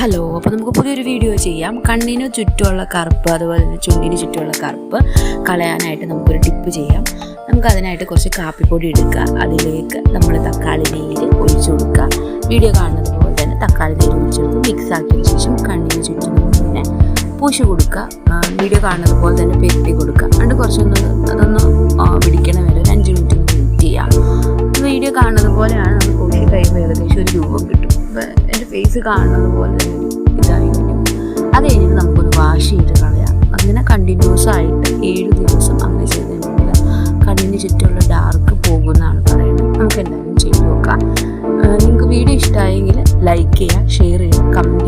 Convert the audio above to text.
Hello അപ്പോൾ നമുക്ക് പുതിയൊരു വീഡിയോ ചെയ്യാം. കണ്ണിന് ചുറ്റുമുള്ള കറുപ്പ് അതുപോലെ തന്നെ ചുണ്ടിന് ചുറ്റുമുള്ള കറുപ്പ് കളയാനായിട്ട് നമുക്കൊരു ടിപ്പ് ചെയ്യാം. നമുക്ക് അതിനായിട്ട് കുറച്ച് കാപ്പിപ്പൊടി എടുക്കുക. അതിലേക്ക് നമ്മൾ തക്കാളി നീര് ഒഴിച്ചു കൊടുക്കുക. വീഡിയോ കാണുന്നത് പോലെ തന്നെ തക്കാളി നീര് ഒഴിച്ചെടുത്ത് മിക്സ് ആക്കിയതിനു ശേഷം കണ്ണിന് ചുറ്റും തന്നെ പൂശി കൊടുക്കുക. വീഡിയോ കാണുന്നത് പോലെ തന്നെ പെരുത്തി കൊടുക്കുക. അതുകൊണ്ട് കുറച്ചൊന്ന് അതൊന്ന് പിടിക്കണം വരെ ഒരു അഞ്ച് മിനിറ്റ് വെയിറ്റ് ചെയ്യാം വീഡിയോ കാണുന്നത് പോലെയാണ് നമ്മൾ പൂശി ഏകദേശം ഒരു രൂപം കിട്ടും. ഫേസ് കാണുന്നത് പോലെ ഇതായിരിക്കും. അത് കഴിഞ്ഞിട്ട് നമുക്കൊന്ന് വാഷ് ചെയ്ത് കളയാം. അങ്ങനെ കണ്ടിന്യൂസ് ആയിട്ട് ഏഴ് ദിവസം അങ്ങനെ ചെയ്തിട്ടുണ്ടെങ്കിൽ കണ്ണിന് ചുറ്റുമുള്ള ഡാർക്ക് പോകുമെന്നാണ് പറയുന്നത്. നമുക്ക് എന്തായാലും ചെയ്തു നോക്കാം. നിങ്ങൾക്ക് വീഡിയോ ഇഷ്ടമായെങ്കിൽ ലൈക്ക് ചെയ്യുക ഷെയർ ചെയ്യുക കമന്റ്